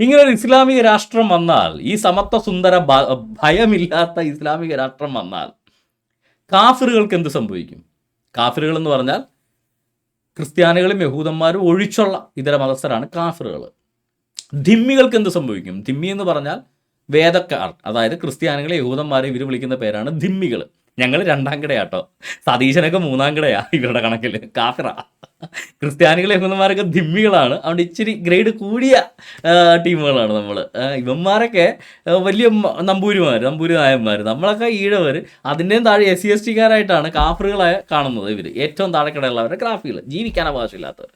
ഇങ്ങനെ ഒരു ഇസ്ലാമിക രാഷ്ട്രം വന്നാൽ ഈ സമത്വ സുന്ദര ഭയമില്ലാത്ത ഇസ്ലാമിക രാഷ്ട്രം വന്നാൽ കാഫിറുകൾക്ക് എന്ത് സംഭവിക്കും? കാഫിറുകൾ എന്ന് പറഞ്ഞാൽ ക്രിസ്ത്യാനികളും യഹൂദന്മാരും ഒഴിച്ചുള്ള ഇതര മതസ്ഥരാണ് കാഫിറുകൾ. ധിമ്മികൾക്ക് എന്ത് സംഭവിക്കും? ധിമ്മി എന്ന് പറഞ്ഞാൽ വേദക്കാർ അതായത് ക്രിസ്ത്യാനികളെ യഹൂദന്മാരെ ഇവർ വിളിക്കുന്ന പേരാണ് ധിമ്മികൾ. ഞങ്ങൾ രണ്ടാം കിടയാട്ടോ. സതീശനൊക്കെ മൂന്നാം കിടയാ ഇവരുടെ കണക്കിൽ കാഫിറ ക്രിസ്ത്യാനികൾ യഹൂദന്മാരൊക്കെ ദിമ്മികളാണ് അതുകൊണ്ട് ഇച്ചിരി ഗ്രേഡ് കൂടിയ ടീമുകളാണ് നമ്മൾ ഇവന്മാരൊക്കെ വലിയ നമ്പൂരിമാർ നമ്പൂരി നായന്മാർ നമ്മളൊക്കെ ഈഴവർ അതിന്റെയും താഴെ എസ് സി എസ് ടിക്കാരായിട്ടാണ് കാഫറുകളെ കാണുന്നത് ഇവർ ഏറ്റവും താഴെക്കിടയുള്ളവരുടെ ക്രാഫികൾ ജീവിക്കാൻ അവകാശമില്ലാത്തവർ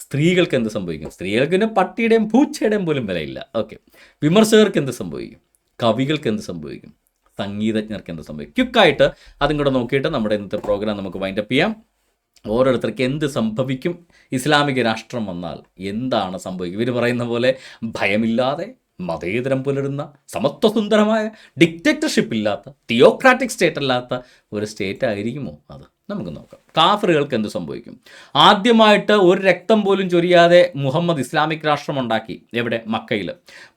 സ്ത്രീകൾക്ക് എന്ത് സംഭവിക്കും? സ്ത്രീകൾക്ക് പിന്നെ പട്ടിയുടെയും പൂച്ചയുടെയും പോലും വിലയില്ല. ഓക്കെ. വിമർശകർക്ക് എന്ത് സംഭവിക്കും? കവികൾക്ക് എന്ത് സംഭവിക്കും? സംഗീതജ്ഞർക്ക് എന്ത് സംഭവിക്കും? ക്വിക്കായിട്ട് അതും കൂടെ നോക്കിയിട്ട് നമ്മുടെ ഇന്നത്തെ പ്രോഗ്രാം നമുക്ക് വൈൻഡപ്പ് ചെയ്യാം. ഓരോരുത്തർക്ക് എന്ത് സംഭവിക്കും? ഇസ്ലാമിക രാഷ്ട്രം വന്നാൽ എന്താണ് സംഭവിക്കുക? ഇവർ പറയുന്ന പോലെ ഭയമില്ലാതെ മതേതരം പുലരുന്ന സമത്വസുന്ദരമായ ഡിക്റ്റേറ്റർഷിപ്പ് ഇല്ലാത്ത തിയോക്രാറ്റിക് സ്റ്റേറ്റ് അല്ലാത്ത ഒരു സ്റ്റേറ്റ് ആയിരിക്കുമോ അത്? നമുക്ക് നോക്കാം. കാഫറുകൾക്ക് എന്ത് സംഭവിക്കും? ആദ്യമായിട്ട് ഒരു രക്തം പോലും ചൊരിയാതെ മുഹമ്മദ് ഇസ്ലാമിക് രാഷ്ട്രം ഉണ്ടാക്കി എവിടെ? മക്കയിൽ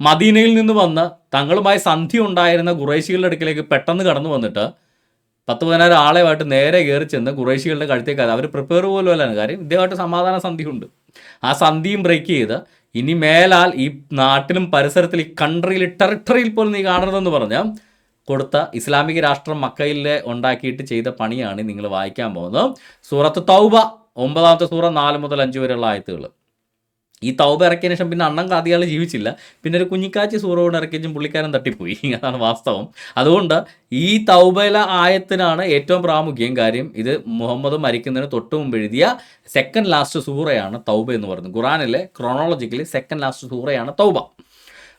മദീനയിൽ നിന്ന് വന്ന് തങ്ങളുമായി സന്ധി ഉണ്ടായിരുന്ന ഖുറൈശികളുടെ അടുക്കിലേക്ക് പെട്ടെന്ന് കടന്നു വന്നിട്ട് പത്ത് പതിനായിരം ആളെയുമായിട്ട് നേരെ കയറി ചെന്ന് ഖുറേശികളുടെ കഴുത്തേക്ക് അവർ പ്രിപ്പയർ പോലും അല്ലാണ് കാര്യം ഇദ്ദേഹമായിട്ട് സമാധാന സന്ധിയുണ്ട്. ആ സന്ധിയും ബ്രേക്ക് ചെയ്ത് ഇനി മേലാൽ ഈ നാട്ടിലും പരിസരത്തിൽ ഈ കൺട്രിയിൽ ടെറിട്ടറിയിൽ പോലും നീ കാണരുതെന്ന് പറഞ്ഞാൽ കൊടുത്ത ഇസ്ലാമിക രാഷ്ട്രം മക്കയിലെ ഉണ്ടാക്കിയിട്ട് ചെയ്ത പണിയാണ് നിങ്ങൾ വായിക്കാൻ പോകുന്നത്. സൂറത്ത് തൗബ ഒമ്പതാമത്തെ സൂറ നാല് മുതൽ അഞ്ച് വരെയുള്ള ആയത്തുകൾ. ഈ തൗബ ഇറക്കിയതിന് ശേഷം പിന്നെ അണ്ണം കാതിയാൾ ജീവിച്ചില്ല. പിന്നെ ഒരു കുഞ്ഞിക്കാച്ചി സൂറോട് ഇറക്കിയും പുള്ളിക്കാരൻ തട്ടിപ്പോയി. അതാണ് വാസ്തവം. അതുകൊണ്ട് ഈ തൗബയില ആയത്തിനാണ് ഏറ്റവും പ്രാമുഖ്യം കാര്യം. ഇത് മുഹമ്മദ് മരിക്കുന്നതിന് തൊട്ട് മുമ്പ് എഴുതിയ സെക്കൻഡ് ലാസ്റ്റ് സൂറയാണ് തൗബ എന്ന് പറയുന്നത്. ഖുറാനിലെ ക്രോണോളജിക്കലി സെക്കൻഡ് ലാസ്റ്റ് സൂറയാണ് തൗബ.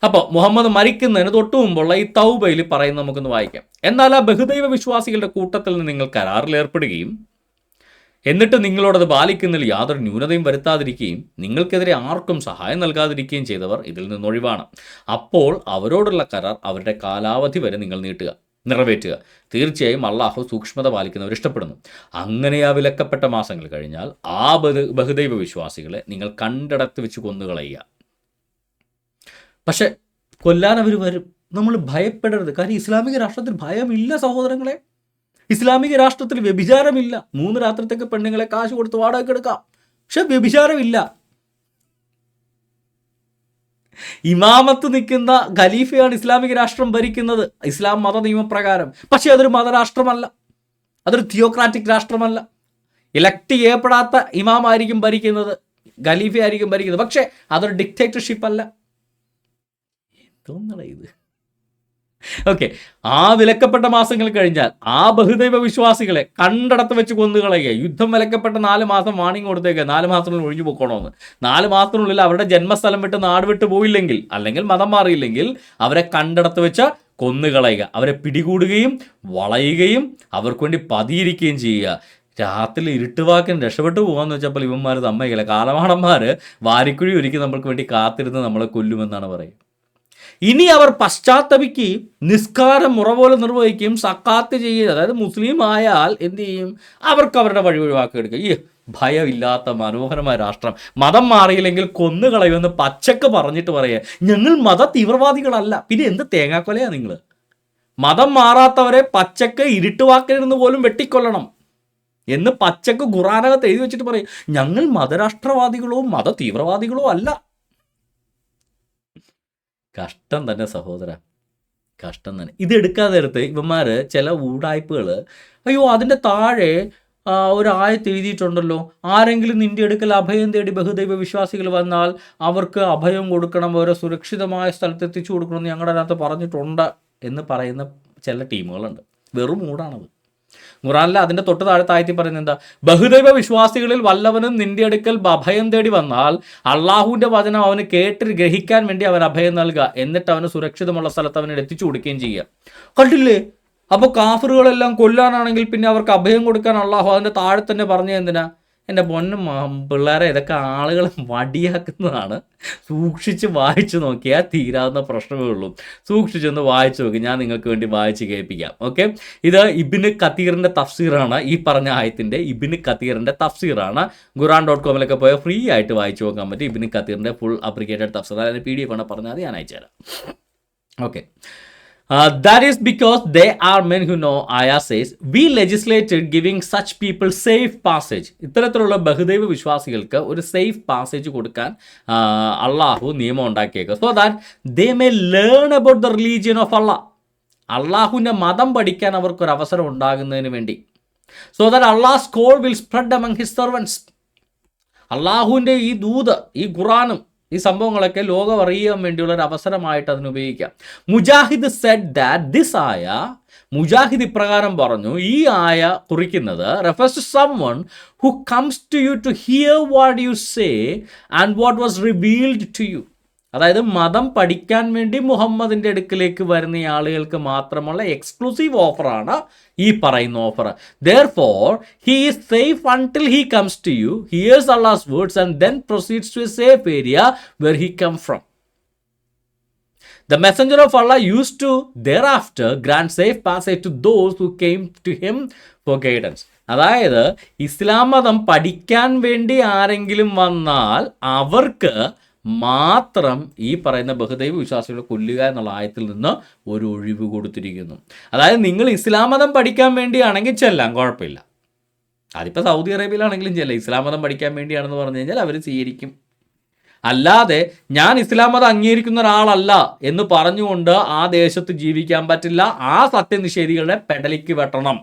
അപ്പോൾ മുഹമ്മദ് മരിക്കുന്നതിന് തൊട്ട് മുമ്പുള്ള ഈ തൗബയിൽ പറയുന്നത് നമുക്കൊന്ന് വായിക്കാം. എന്നാൽ ആ ബഹുദൈവ വിശ്വാസികളുടെ കൂട്ടത്തിൽ നിന്ന് നിങ്ങൾ കരാറിൽ ഏർപ്പെടുകയും എന്നിട്ട് നിങ്ങളോടത് പാലിക്കുന്നതിൽ യാതൊരു ന്യൂനതയും വരുത്താതിരിക്കുകയും നിങ്ങൾക്കെതിരെ ആർക്കും സഹായം നൽകാതിരിക്കുകയും ചെയ്തവർ ഇതിൽ നിന്നൊഴിവാണ് അപ്പോൾ അവരോടുള്ള കരാർ അവരുടെ കാലാവധി വരെ നിങ്ങൾ നീട്ടുക നിറവേറ്റുക. തീർച്ചയായും അള്ളാഹു സൂക്ഷ്മത പാലിക്കുന്നവർ ഇഷ്ടപ്പെടുന്നു. അങ്ങനെ ആ വിലക്കപ്പെട്ട മാസങ്ങൾ കഴിഞ്ഞാൽ ആ ബഹു ബഹുദൈവ വിശ്വാസികളെ നിങ്ങൾ കണ്ടിടത്ത് വെച്ച് കൊന്നുകളയുക. പക്ഷെ കൊല്ലാൻ അവർ വരും. നമ്മൾ ഭയപ്പെടരുത്. കാര്യം ഇസ്ലാമിക രാഷ്ട്രത്തിൽ ഭയമില്ല സഹോദരങ്ങളെ. ഇസ്ലാമിക രാഷ്ട്രത്തിൽ വ്യഭിചാരമില്ല. മൂന്ന് രാത്രിത്തേക്ക് പെണ്ണുങ്ങളെ കാശ് കൊടുത്ത് വാടക എടുക്കാം. പക്ഷെ വ്യഭിചാരമില്ല. ഇമാമത്ത് നിൽക്കുന്ന ഖലീഫയാണ് ഇസ്ലാമിക രാഷ്ട്രം ഭരിക്കുന്നത്. ഇസ്ലാം മത നിയമപ്രകാരം പക്ഷേ അതൊരു മതരാഷ്ട്രമല്ല. അതൊരു തിയോക്രാറ്റിക് രാഷ്ട്രമല്ല. ഇലക്ട് ചെയ്യപ്പെടാത്ത ഇമാമായിരിക്കും ഭരിക്കുന്നത്. ഖലീഫ ആയിരിക്കും ഭരിക്കുന്നത്. പക്ഷേ അതൊരു ഡിക്റ്റേറ്റർഷിപ്പ് അല്ല. എന്തോന്നട ഇത്? ഓക്കെ ആ വിലക്കപ്പെട്ട മാസങ്ങൾ കഴിഞ്ഞാൽ ആ ബഹുദൈവ വിശ്വാസികളെ കണ്ടടത്ത് വെച്ച് കൊന്നുകളയുക യുദ്ധം വിലക്കപ്പെട്ട നാല് മാസം വാണിംഗ് കൊടുത്തേക്കുക നാല് മാസത്തിനുള്ളിൽ ഒഴിഞ്ഞു പോക്കണമെന്ന് നാല് മാസത്തിനുള്ളിൽ അവരുടെ ജന്മസ്ഥലം വിട്ട് നാട് വിട്ട് പോയില്ലെങ്കിൽ അല്ലെങ്കിൽ മതം മാറിയില്ലെങ്കിൽ അവരെ കണ്ടടത്ത് വെച്ച് കൊന്നുകളയുക അവരെ പിടികൂടുകയും വളയുകയും അവർക്ക് വേണ്ടി പതിയിരിക്കുകയും ചെയ്യുക. രാത്രി ഇരുട്ടുവാക്കിന് രക്ഷപ്പെട്ടു പോകാന്ന് വെച്ചപ്പോൾ ഇവന്മാർ തമ്മയില്ല കാലമാടന്മാർ വാരിക്കുഴി ഒരുക്കി നമ്മൾക്ക് വേണ്ടി കാത്തിരുന്ന് നമ്മളെ കൊല്ലുമെന്നാണ് പറയുക. ഇനി അവർ പശ്ചാത്തപിക്കുകയും നിസ്കാരം മുറ പോലെ നിർവഹിക്കുകയും സക്കാത്ത് ചെയ്യുക അതായത് മുസ്ലിം ആയാൽ എന്ത് ചെയ്യും? അവർക്ക് അവരുടെ വഴി ഒഴിവാക്കി എടുക്കുക ഈ ഭയമില്ലാത്ത മനോഹരമായ രാഷ്ട്രം. മതം മാറിയില്ലെങ്കിൽ കൊന്നുകളയുമെന്ന് പച്ചക്ക് പറഞ്ഞിട്ട് പറയുക ഞങ്ങൾ മത തീവ്രവാദികളല്ല. പിന്നെ എന്ത് തേങ്ങാക്കൊലയാണ് നിങ്ങൾ മതം മാറാത്തവരെ പച്ചക്ക് ഇരുട്ടുവാക്കിലിരുന്ന് പോലും വെട്ടിക്കൊല്ലണം എന്ന് പച്ചക്ക് ഖുറാനകത്ത് എഴുതി വെച്ചിട്ട് പറയും. ഞങ്ങൾ മതരാഷ്ട്രവാദികളോ മത തീവ്രവാദികളോ അല്ല. കഷ്ടം തന്നെ സഹോദര. കഷ്ടം തന്നെ. ഇത് എടുക്കാതെ നേരത്ത് ഇവന്മാർ ചില ഊടായ്പകൾ അയ്യോ അതിന്റെ താഴെ ഒരായത്ത് എഴുതിയിട്ടുണ്ടല്ലോ. ആരെങ്കിലും നിന്റെ അടുക്കൽ അഭയം തേടി ബഹുദൈവ വിശ്വാസികൾ വന്നാൽ അവർക്ക് അഭയം കൊടുക്കണം അവരെ സുരക്ഷിതമായ സ്ഥലത്ത് എത്തിച്ചു കൊടുക്കണം എന്ന് ഞങ്ങളുടെ അതിനകത്ത് പറഞ്ഞിട്ടുണ്ട് എന്ന് പറയുന്ന ചില ടീമുകളുണ്ട്. വെറും മൂടാണത് ഖുറാനിൽ അതിന്റെ തൊട്ട് താഴെ താഴ്ത്തി പറയുന്നത് എന്താ? ബഹുദൈവ വിശ്വാസികളിൽ വല്ലവനും നിന്റെ അടുക്കൽ അഭയം തേടി വന്നാൽ അള്ളാഹുവിന്റെ വചനം അവന് കേട്ട് ഗ്രഹിക്കാൻ വേണ്ടി അവൻ അഭയം നൽകുക. എന്നിട്ട് അവന് സുരക്ഷിതമുള്ള സ്ഥലത്ത് അവനെ എത്തിച്ചു കൊടുക്കുകയും ചെയ്യുക. കണ്ടില്ലേ? അപ്പോൾ കാഫറുകളെല്ലാം കൊല്ലാനാണെങ്കിൽ പിന്നെ അവർക്ക് അഭയം കൊടുക്കാൻ അള്ളാഹു അതിന്റെ താഴെ തന്നെ പറഞ്ഞു എന്തിനാ? എന്റെ പൊന്നും പിള്ളേരെ ഇതൊക്കെ ആളുകളെ വടിയാക്കുന്നതാണ് സൂക്ഷിച്ച് വായിച്ചു നോക്കിയാൽ തീരാവുന്ന പ്രശ്നമേ ഉള്ളൂ. സൂക്ഷിച്ചൊന്ന് വായിച്ചു നോക്കി. ഞാൻ നിങ്ങൾക്ക് വേണ്ടി വായിച്ച് കേൾപ്പിക്കാം. ഓക്കെ? ഇത് ഇബിന് കത്തീറിന്റെ തഫ്സീറാണ്. ഈ പറഞ്ഞ ആയത്തിന്റെ ഇബിന് കത്തീറിന്റെ തഫ്സീറാണ്. ഖുറാൻ ഡോട്ട് കോമിലൊക്കെ പോയാൽ ഫ്രീ ആയിട്ട് വായിച്ചു നോക്കാൻ പറ്റും. ഇബിന് കത്തീറിന്റെ ഫുൾ അപ്രിക്കേറ്റഡ് തഫ്സീർ. അതായത് പി ഡി എഫ് ആണ് പറഞ്ഞാൽ അത് ഞാൻ അയച്ചുതരാം. Okay? That is because they are men who know ആയ says we legislated giving such people safe passage ഇത്തരത്തിലുള്ള ബഹുദൈവ വിശ്വാസികൾക്ക് ഒരു സേഫ് പാസേജ് കൊടുക്കാൻ അള്ളാഹു നിയമം ഉണ്ടാക്കിയേക്കുക. So that they may learn about the religion of Allah അള്ളാഹുവിന്റെ മതം പഠിക്കാൻ അവർക്കൊരു അവസരം ഉണ്ടാകുന്നതിന് വേണ്ടി. So that Allah scroll will spread among his servants അള്ളാഹുവിന്റെ ഈ ദൂത് ഈ ഖുറാനും ഈ സംഭവങ്ങളൊക്കെ ലോകം അറിയാൻ വേണ്ടിയുള്ള ഒരു അവസരമായിട്ട് അതിന് ഉപയോഗിക്കാം. മുജാഹിദ് സെഡ് ദാറ്റ് ദിസ് ആയ മുജാഹിദ് ഇപ്രകാരം പറഞ്ഞു ഈ ആയ കുറിക്കുന്നത് refers to someone who comes to you to hear what you say and what was revealed to you അതായത് മതം പഠിക്കാൻ വേണ്ടി മുഹമ്മദിന്റെ അടുക്കിലേക്ക് വരുന്ന ആളുകൾക്ക് മാത്രമുള്ള എക്സ്ക്ലൂസീവ് ഓഫറാണ് ഈ പറയുന്ന offer therefore he is safe until he comes to you hears Allah's words and then proceeds to safe area where he come from the The messenger of Allah used to thereafter grant safe passage to those who came to him for guidance അതായത് ഇസ്ലാം മതം പഠിക്കാൻ വേണ്ടി ആരെങ്കിലും വന്നാൽ അവർക്ക് മാത്രം ഈ പറയുന്ന ബഹുദൈവ വിശ്വാസികളെ കൊല്ലുക എന്നുള്ള ആയത്തിൽ നിന്ന് ഒരു ഒഴിവ് കൊടുത്തിരിക്കുന്നു. അതായത് നിങ്ങൾ ഇസ്ലാം മതം പഠിക്കാൻ വേണ്ടിയാണെങ്കിൽ ചെല്ലാം കുഴപ്പമില്ല. അതിപ്പോൾ സൗദി അറേബ്യയിലാണെങ്കിലും ചെല്ലാം. ഇസ്ലാം മതം പഠിക്കാൻ വേണ്ടിയാണെന്ന് പറഞ്ഞു കഴിഞ്ഞാൽ അവർ സ്വീകരിക്കും. അല്ലാതെ ഞാൻ ഇസ്ലാം മതം അംഗീകരിക്കുന്ന ഒരാളല്ല എന്ന് പറഞ്ഞുകൊണ്ട് ആ ദേശത്ത് ജീവിക്കാൻ പറ്റില്ല. ആ സത്യനിഷേധികളുടെ പെടലിക്ക് വെട്ടണം.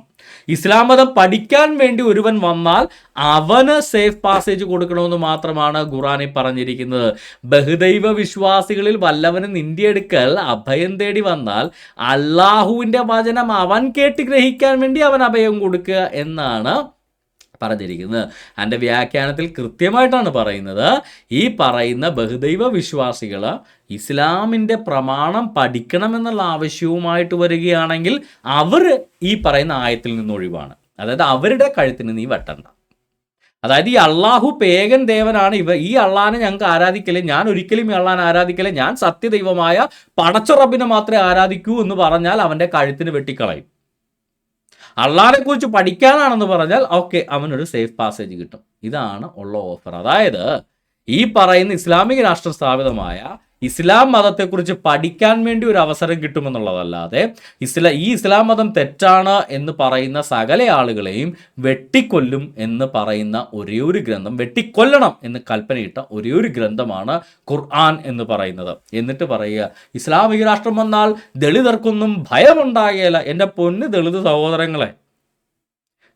ഇസ്ലാം മതം പഠിക്കാൻ വേണ്ടി ഒരുവൻ വന്നാൽ അവന് സേഫ് പാസേജ് കൊടുക്കണമെന്ന് മാത്രമാണ് ഖുറാനി പറഞ്ഞിരിക്കുന്നത്. ബഹുദൈവ വിശ്വാസികളിൽ വല്ലവനും നിന്റെ അഭയം തേടി വന്നാൽ അള്ളാഹുവിന്റെ വചനം അവൻ കേട്ട് ഗ്രഹിക്കാൻ വേണ്ടി അവൻ അഭയം കൊടുക്കുക എന്നാണ് പറഞ്ഞിരിക്കുന്നത്. എന്റെ വ്യാഖ്യാനത്തിൽ കൃത്യമായിട്ടാണ് പറയുന്നത് ഈ പറയുന്ന ബഹുദൈവ വിശ്വാസികൾ ഇസ്ലാമിന്റെ പ്രമാണം പഠിക്കണമെന്നുള്ള ആവശ്യവുമായിട്ട് വരികയാണെങ്കിൽ അവർ ഈ പറയുന്ന ആയത്തിൽ നിന്ന് ഒഴിവാണ്. അതായത് അവരുടെ കഴുത്തിന് നീ വെട്ടണ്ട. അതായത് ഈ അള്ളാഹു പേഗൻ ദേവനാണ് ഇവ ഈ അള്ളഹാനെ ഞങ്ങൾക്ക് ആരാധിക്കില്ല ഞാൻ ഒരിക്കലും ഈ അള്ളാനെ ആരാധിക്കല്ലേ ഞാൻ സത്യദൈവമായ പടച്ചുറബിനെ മാത്രമേ ആരാധിക്കൂ എന്ന് പറഞ്ഞാൽ അവന്റെ കഴുത്തിന് വെട്ടിക്കളയും. അള്ളാഹിനെ കുറിച്ച് പഠിക്കാനാണെന്ന് പറഞ്ഞാൽ ഓക്കെ അവനൊരു സേഫ് പാസേജ് കിട്ടും. ഇതാണ് ഉള്ള ഓഫർ അതായത് ഈ പറയുന്ന ഇസ്ലാമിക രാഷ്ട്രം സ്ഥാപിതമായ ഇസ്ലാം മതത്തെക്കുറിച്ച് പഠിക്കാൻ വേണ്ടി ഒരു അവസരം കിട്ടുമെന്നുള്ളതല്ലാതെ ഇസ്ലാ ഈ ഇസ്ലാം മതം തെറ്റാണ് എന്ന് പറയുന്ന സകല ആളുകളെയും വെട്ടിക്കൊല്ലും എന്ന് പറയുന്ന ഒരേ ഒരു ഗ്രന്ഥം വെട്ടിക്കൊല്ലണം എന്ന് കൽപ്പനയിട്ട ഒരേ ഒരു ഗ്രന്ഥമാണ് ഖുർആൻ എന്ന് പറയുന്നത്. എന്നിട്ട് പറയുക ഇസ്ലാമിക രാഷ്ട്രം വന്നാൽ ദളിതർക്കൊന്നും ഭയമുണ്ടാകുകയില്ല എന്റെ പൊന്ന് ദളിത് സഹോദരങ്ങളെ.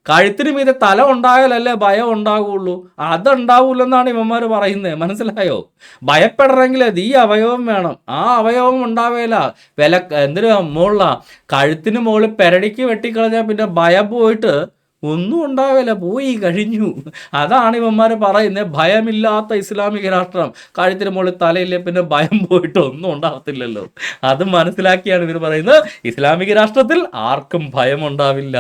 കഴുത്തിന് മീതെ തല ഉണ്ടായാലല്ലേ ഭയം ഉണ്ടാകുള്ളൂ അതുണ്ടാവൂലെന്നാണ് ഇവന്മാർ പറയുന്നത് മനസ്സിലായോ? ഭയപ്പെടണമെങ്കിൽ ഈ അവയവം വേണം. ആ അവയവം ഉണ്ടാവേല. വില എന്തിനു മുകളില കഴുത്തിന് മുകളിൽ പെരടിക്ക് വെട്ടിക്കളഞ്ഞാൽ പിന്നെ ഭയം പോയിട്ട് ഒന്നും ഉണ്ടാവില്ല പോയി കഴിഞ്ഞു. അതാണ് ഇവന്മാർ പറയുന്നത് ഭയമില്ലാത്ത ഇസ്ലാമിക രാഷ്ട്രം. കഴുത്തിന് മുകളിൽ തലയില്ലേ പിന്നെ ഭയം പോയിട്ട് ഒന്നും ഉണ്ടാകത്തില്ലല്ലോ അത് മനസ്സിലാക്കിയാണ് ഇവർ പറയുന്നത്. ഇസ്ലാമിക രാഷ്ട്രത്തിൽ ആർക്കും ഭയം ഉണ്ടാവില്ല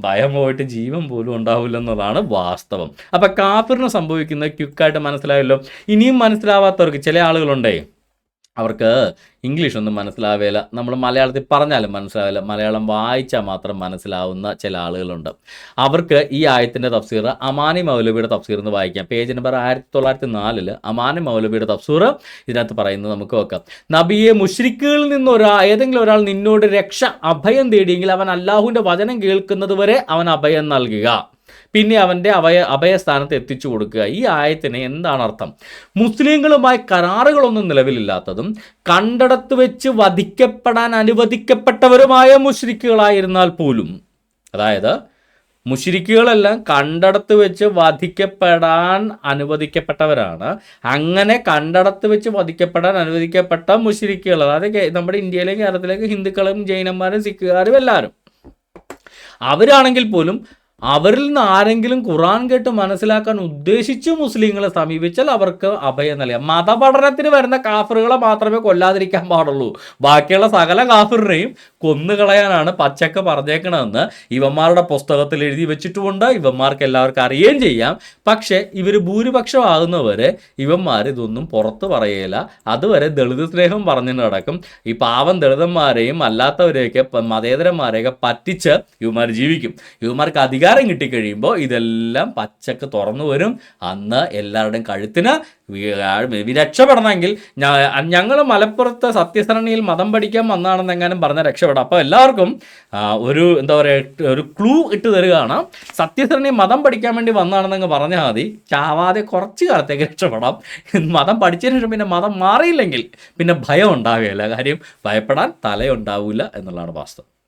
ഭയം പോയിട്ട് ജീവൻ പോലും ഉണ്ടാവില്ല എന്നതാണ് വാസ്തവം. അപ്പം കാഫിറിന് സംഭവിക്കുന്നത് ക്യുക്കായിട്ട് മനസ്സിലായല്ലോ. ഇനിയും മനസ്സിലാവാത്തവർക്ക് ചില ആളുകളുണ്ടേ? അവർക്ക് ഇംഗ്ലീഷ് ഒന്നും മനസ്സിലാവേല. നമ്മൾ മലയാളത്തിൽ പറഞ്ഞാലും മനസ്സിലാവില്ല മലയാളം വായിച്ചാൽ മാത്രം മനസ്സിലാവുന്ന ചില ആളുകളുണ്ട്. അവർക്ക് ഈ ആയത്തിന്റെ തഫ്സീർ അമാനി മൗലബിയുടെ തഫ്സീർ എന്ന് വായിക്കാം. പേജ് നമ്പർ ആയിരത്തി തൊള്ളായിരത്തി നാലിൽ അമാനി മൗലബിയുടെ തഫ്സീർ ഇതിനകത്ത് പറയുന്നത് നമുക്ക് നോക്കാം നബിയെ മുഷ്രിക്കുകളിൽ നിന്ന് ഏതെങ്കിലും ഒരാൾ നിന്നോട് രക്ഷ അഭയം തേടിയെങ്കിൽ അവൻ അല്ലാഹുവിന്റെ വചനം കേൾക്കുന്നത് വരെ അവൻ അഭയം നൽകുക. പിന്നെ അവന്റെ അഭയ അഭയസ്ഥാനത്ത് എത്തിച്ചു കൊടുക്കുക. ഈ ആയത്തിന് എന്താണ് അർത്ഥം? മുസ്ലിങ്ങളുമായി കരാറുകളൊന്നും നിലവിലില്ലാത്തതും കണ്ടടത്ത് വെച്ച് വധിക്കപ്പെടാൻ അനുവദിക്കപ്പെട്ടവരുമായ മുഷ്രിക്കുകളായിരുന്നാൽ പോലും അതായത് മുഷിരിക്കുകളെല്ലാം കണ്ടടത്ത് വെച്ച് വധിക്കപ്പെടാൻ അനുവദിക്കപ്പെട്ടവരാണ്. അങ്ങനെ കണ്ടടത്ത് വെച്ച് വധിക്കപ്പെടാൻ അനുവദിക്കപ്പെട്ട മുഷിരിക്കുകൾ അതായത് നമ്മുടെ ഇന്ത്യയിലെ കേരളത്തിലേക്ക് ഹിന്ദുക്കളും ജൈനന്മാരും സിഖുകാരും എല്ലാവരും അവരാണെങ്കിൽ പോലും അവരിൽ നിന്ന് ആരെങ്കിലും ഖുറാൻ കേട്ട് മനസ്സിലാക്കാൻ ഉദ്ദേശിച്ച് മുസ്ലിങ്ങളെ സമീപിച്ചാൽ അവർക്ക് അഭയം നൽകാം. മതപഠനത്തിന് വരുന്ന കാഫറുകളെ മാത്രമേ കൊല്ലാതിരിക്കാൻ പാടുള്ളൂ. ബാക്കിയുള്ള സകല കാഫറിനെയും കൊന്നുകളയാനാണ് പച്ചക്ക പറഞ്ഞേക്കണമെന്ന് ഇവന്മാരുടെ പുസ്തകത്തിൽ എഴുതി വെച്ചിട്ടുമുണ്ട്. ഇവന്മാർക്ക് എല്ലാവർക്കും അറിയുകയും ചെയ്യാം. പക്ഷേ ഇവർ ഭൂരിപക്ഷമാകുന്നവരെ ഇവന്മാർ ഇതൊന്നും പുറത്ത് പറയേല. അതുവരെ ദളിത് സ്നേഹം പറഞ്ഞു നടക്കും. ഈ പാവം ദളിതന്മാരെയും അല്ലാത്തവരെയൊക്കെ മതേതരന്മാരെയൊക്കെ പറ്റിച്ച് ഇവന്മാർ ജീവിക്കും. ഇവന്മാർക്ക് അധികാരം കിട്ടിക്കഴിയുമ്പോൾ ഇതെല്ലാം പച്ചക്ക് തുറന്നു വരും. അന്ന് എല്ലാവരുടെയും കഴുത്തിന് രക്ഷപ്പെടണമെങ്കിൽ ഞങ്ങൾ മലപ്പുറത്ത് സത്യസരണിയിൽ മതം പഠിക്കാൻ വന്നാണെന്ന് എങ്ങാനും പറഞ്ഞ രക്ഷപ്പെടാം. അപ്പോൾ എല്ലാവർക്കും ഒരു എന്താ പറയുക ഒരു ക്ലൂ ഇട്ട് തരികയാണ്. സത്യസരണി മതം പഠിക്കാൻ വേണ്ടി വന്നാണെന്നങ്ങ് പറഞ്ഞാൽ മതി. ചാവാതെ കുറച്ച് കാലത്തേക്ക് രക്ഷപ്പെടാം. മതം പഠിച്ചതിന് ശേഷം പിന്നെ മതം മാറിയില്ലെങ്കിൽ പിന്നെ ഭയം ഉണ്ടാവുകയില്ല കാര്യം ഭയപ്പെടാൻ തലയുണ്ടാവില്ല എന്നുള്ളതാണ് വാസ്തവം.